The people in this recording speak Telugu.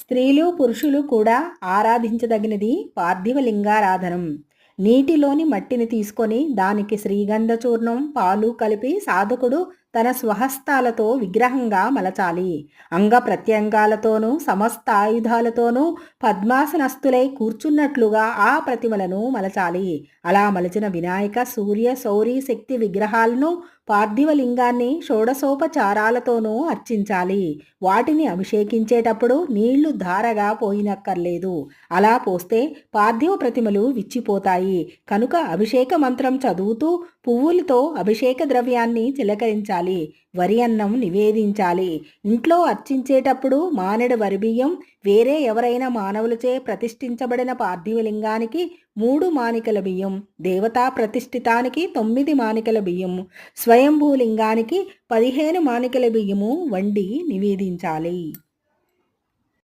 స్త్రీలు పురుషులు కూడా ఆరాధించదగినది పార్థివలింగారాధనం. నీటిలోని మట్టిని తీసుకొని దానికి శ్రీగంధ చూర్ణం పాలు కలిపి సాధకుడు తన స్వహస్తాలతో విగ్రహంగా మలచాలి. అంగ ప్రత్యంగాలతోనూ సమస్త ఆయుధాలతోనూ పద్మాసనస్తులై కూర్చున్నట్లుగా ఆ ప్రతిమలను మలచాలి. అలా మలచిన వినాయక సూర్య సౌరి శక్తి విగ్రహాలను పార్థివ లింగాన్ని షోడసోపచారాలతోనూ అర్చించాలి. వాటిని అభిషేకించేటప్పుడు నీళ్ళు ధారగా పోయినక్కర్లేదు. అలా పోస్తే పార్థివ ప్రతిమలు విచ్చిపోతాయి. కనుక అభిషేక మంత్రం చదువుతూ పువ్వులతో అభిషేక ద్రవ్యాన్ని చిలకరించాలి. వరి అన్నం నివేదించాలి. ఇంట్లో అర్చించేటప్పుడు మానెడు వరి బియ్యం వేరే ఎవరైనా మానవులచే ప్రతిష్ఠించబడిన పార్థివలింగానికి మూడు మానికల బియ్యం దేవతా ప్రతిష్ఠితానికి తొమ్మిది మానికల బియ్యం స్వయంభూ లింగానికి పదిహేను మానికల బియ్యము వండి నివేదించాలి.